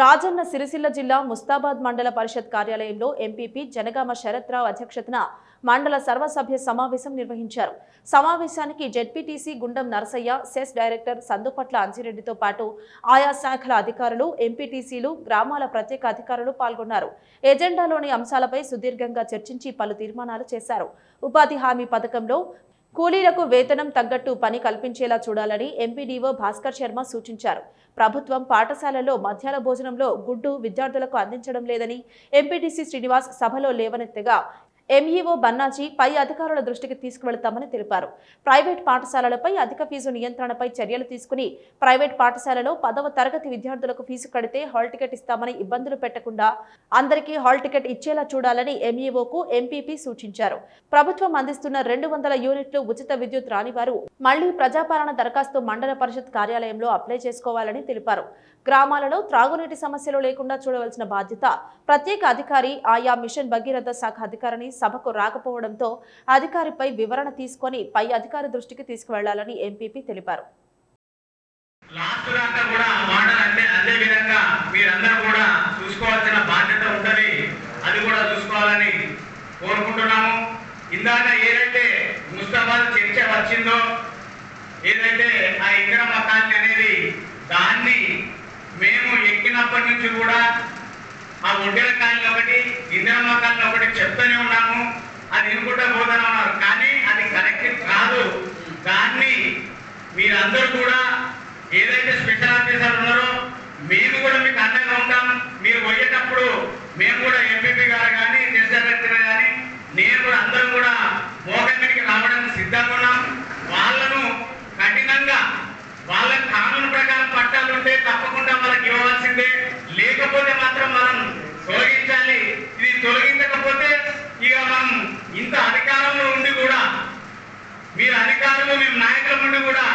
రాజన్న సిరిసిల్ల జిల్లా ముస్తాబాద్ మండల పరిషత్ కార్యాలయంలో ఎంపీపీ జనగామ శరత్రావు అధ్యక్షతన మండల సర్వసభ్య సమావేశం నిర్వహించారు. సమావేశానికి ZPTC Gundam Narasaiah CESS director Sandupatla అంజిరెడ్డితో పాటు ఆయా శాఖల అధికారులు ఎంపీటీసీలు గ్రామాల ప్రత్యేక అధికారులు పాల్గొన్నారు. ఎజెండాలోని అంశాలపై సుదీర్ఘంగా చర్చించి పలు తీర్మానాలు చేశారు. ఉపాధి హామీ పథకంలో కూలీలకు వేతనం తగ్గట్టు పని కల్పించేలా చూడాలని ఎంపీడీఓ భాస్కర్ శర్మ సూచించారు. ప్రభుత్వం పాఠశాలల్లో మధ్యాహ్న భోజనంలో గుడ్డు విద్యార్థులకు అందించడం లేదని ఎంపీటీసీ శ్రీనివాస్ సభలో లేవనెత్తగా ఎంఈఓ బన్నాజీ పై అధికారుల దృష్టికి తీసుకువెళతామని తెలిపారు. ప్రైవేట్ పాఠశాలలపై అధిక ఫీజు నియంత్రణపై చర్యలు తీసుకుని ప్రైవేట్ పాఠశాలలో పదవ తరగతి విద్యార్థులకు ఫీజు కడితే హాల్ టికెట్ ఇస్తామని ఇబ్బందులు పెట్టకుండా అందరికీ హాల్ టికెట్ ఇచ్చేలా చూడాలని ఎంఈఓకు ఎంపీపీ సూచించారు. ప్రభుత్వం అందిస్తున్న రెండు వందల యూనిట్లు ఉచిత విద్యుత్ రానివారు మళ్ళీ ప్రజాపాలన దరఖాస్తు మండల పరిషత్ కార్యాలయంలో అప్లై చేసుకోవాలని తెలిపారు. గ్రామాలలో త్రాగునీటి సమస్యలు లేకుండా చూడవలసిన బాధ్యత ప్రత్యేక అధికారి ఆయా మిషన్ భగీరథ శాఖ అధికారిని సభకు రాకపోవడంతో అధికారిపై వివరణ తీసుకొని పై అధికారి దృష్టికి తీసుకువెళ్ళాలని ఎంపీపీ తెలిపారు. లాస్ట్ దాకా కూడా మోడల్ అంటే అదే విధంగా మీరందరూ కూడా చూసుకోవాల్సిన బాధ్యత ఉంటది అది కూడా చూసుకోవాలని కోరుకుంటున్నాము. ఇందాక ఏదైతే ముస్తాబాద్ చర్చ వచ్చిందో ఏదైతే ఆ ఇందిరమ్మ కాలనీ అనేది దాన్ని మేము ఎక్కినప్పటి నుంచి కూడా ఆ ఒడ్డెల కాలనీ ఒకటి ఇందిరమ్మ కాలనీ ఒకటి చెప్తూనే ఉన్నాము అది వినుకుంటూ పోతూనే ఉన్నారు కానీ అది కరెక్ట్ కాదు దాన్ని మీరందరూ కూడా ఏదైతే స్పెషల్ ఆఫీసర్ ఉన్నారో మేము కూడా మీకు అండగా ఉంటాం. మీరు పోయేటప్పుడు మేము కూడా ఎంపీపీ గారు కానీ జెస్ కానీ నేను కూడా అందరం కూడా మోగంగిరికి రావడానికి సిద్ధంగా ఉన్నాం. వాళ్ళను కఠినంగా వాళ్ళ కానూను ప్రకారం పట్టాలు ఉంటే తప్పకుండా వాళ్ళకి ఇవ్వవలసిందే. లేకపోతే మాత్రం మనం తొలగించాలి. ఇది తొలగించకపోతే ఇక మనం ఇంత అధికారంలో ఉండి కూడా మీరు అధికారులు మేము నాయకుల ఉండి కూడా